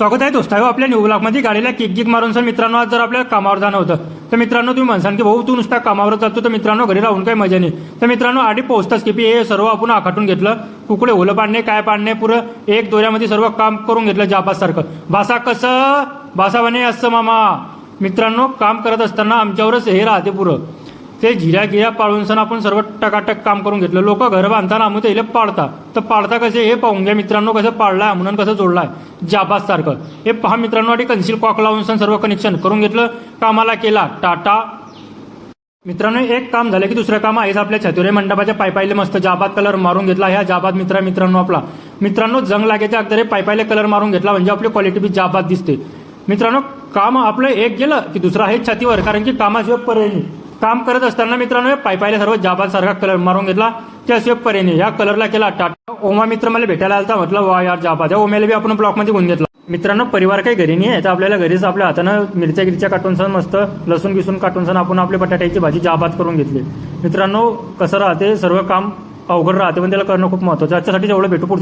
स्वागत आहे दोस्त आपल्या न्यू ब्लॉकमध्ये गाडीला किक गिक मारून सर मित्रांनो आज जर आपल्याला कामावर जाणं होतं तर मित्रांनो तुम्ही म्हणसान की भाऊ तू नुसता कामावर जातो तर मित्रांनो घरी राहून काही मजा नाही. तर मित्रांनो आधी पोहोचताच की हे सर्व आपण आखाटून घेतलं कुकडे ओलं पाडणे काय पाडणे पुरं एक दोऱ्यामध्ये सर्व काम करून घेतलं जापासारखं. भासा कसं? भासा म्हणे असं मामा. मित्रांनो काम करत असताना आमच्यावरच हे राहते पुरं. ते झिऱ्या गिऱ्या पाळून सण आपण सर्व टकाटक काम करून घेतलं. लोक घर बांधताना आम्ही ते पाळता. तर पाळता कसे? हे पाहून घ्या मित्रांनो कसं पाळलाय म्हणून कसं जोडलाय. जाबाज सारखं. हे पहा मित्रांनो आणि कन्सिल कॉक लावून सण सर्व कनेक्शन करून घेतलं. कामाला केला. टाटा. मित्रांनो एक काम झालं की दुसरं काम आहेच आपल्या छतुरे मंडपाच्या पायपायले मस्त जाबाद कलर मारून घेतला. ह्या जाबाद मित्रा मित्रांनो आपला. मित्रांनो जंग लागेच्या अगोदर पायपायले कलर मारून घेतला. म्हणजे आपली क्वालिटी बी जाबाद दिसते. मित्रांनो काम आपलं एक गेलं की दुसरं आहे छातीवर. कारण की कामाशिवाय पर्याय नाही. काम करत असताना मित्रांनो पायपायला पायपायले सर्व जाबाद सारखा कलर मारून घेतला. त्याशिवाय पर्याय या कलरला केला टाटा. ओमा मित्र मला भेटायला आलता म्हटलं वा यार जाबाद त्या ओम्याला बी आपण ब्लॉकमध्ये घेऊन घेतला. मित्रांनो परिवार काही घरी नाही आहे तर आपल्याला घरीच आपल्या हातानं मिरच्या गिरच्या काटून सण मस्त लसूण बिसून काटून सण आपण आपली बटाट्याची भाजी जाबात करून घेतली. मित्रांनो कसं राहते सर्व काम अवघड राहते पण त्याला करणं खूप महत्वाचं त्याच्यासाठी जेवढं भेटू पुढचं